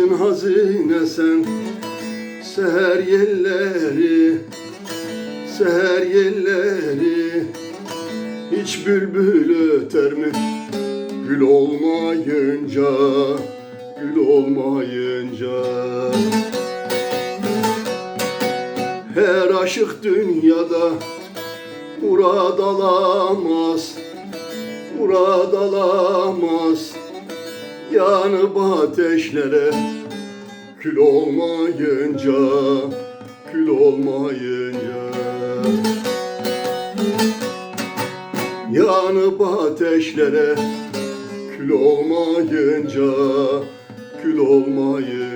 Sensin hazine sen Seher yelleri Seher yelleri. Hiç bülbül öter mi? Gül olmayınca Gül olmayınca. Her aşık dünyada Murad alamaz Murad alamaz Yanıp ateşlere. Kül olmayınca Kül olmayınca. Yanıp ateşlere. Kül olmayınca Kül olmayınca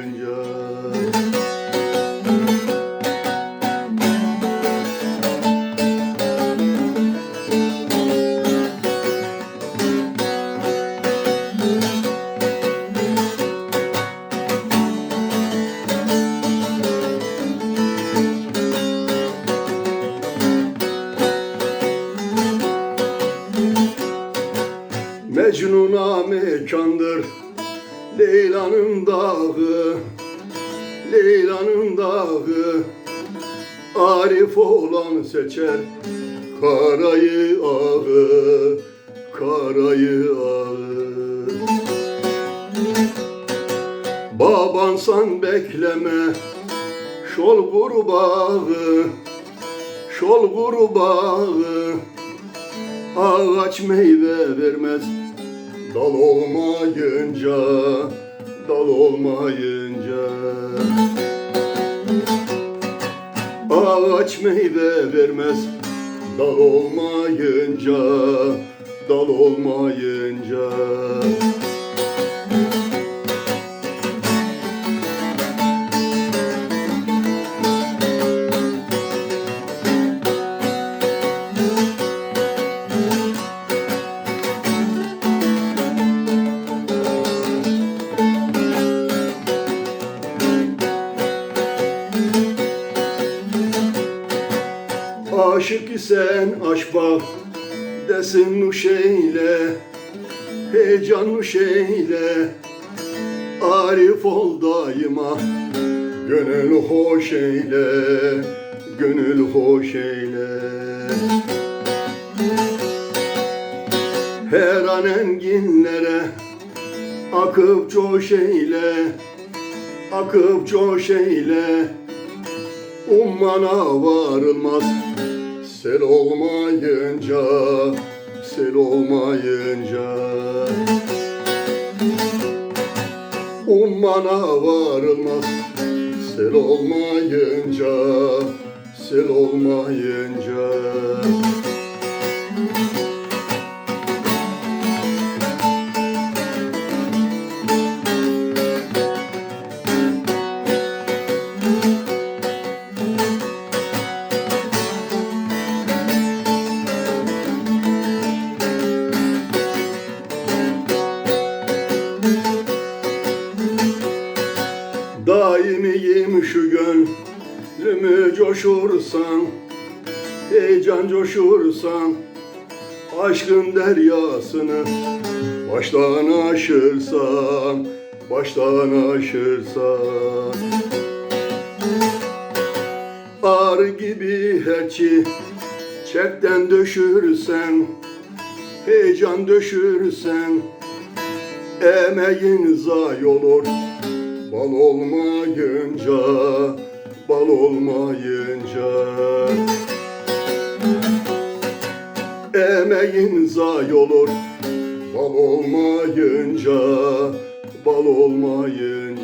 Mecnun'a mekandır Leyla'nın dağı Leyla'nın dağı. Arif olan seçer Karayı ağı Karayı ağı. Babansan bekleme Şol kurbağı Şol kurbağı Ağaç meyve vermez Dal olmayınca Dal olmayınca. Ağaç meyve vermez Dal olmayınca Dal olmayınca Aşık isen aşk bak desin nuşeyle Heyecan nuşeyle Arif ol daima Gönül hoş eyle Gönül hoş eyle. Her an enginlere Akıp coş eyle Akıp coş eyle. Ummana varılmaz Sel olmayınca Sel olmayınca. Ummana varılmaz Sel olmayınca Sel olmayınca Daimiyim şu gönlümü coşursan Heyecan coşursan Aşkın deryasını Baştan aşırsan Baştan aşırsan Ar gibi herçi Çekten döşürsen Heyecan döşürsen Emeğin zay olur Bal olmayınca, bal olmayınca. Emeğin zay olur Bal olmayınca, bal olmayınca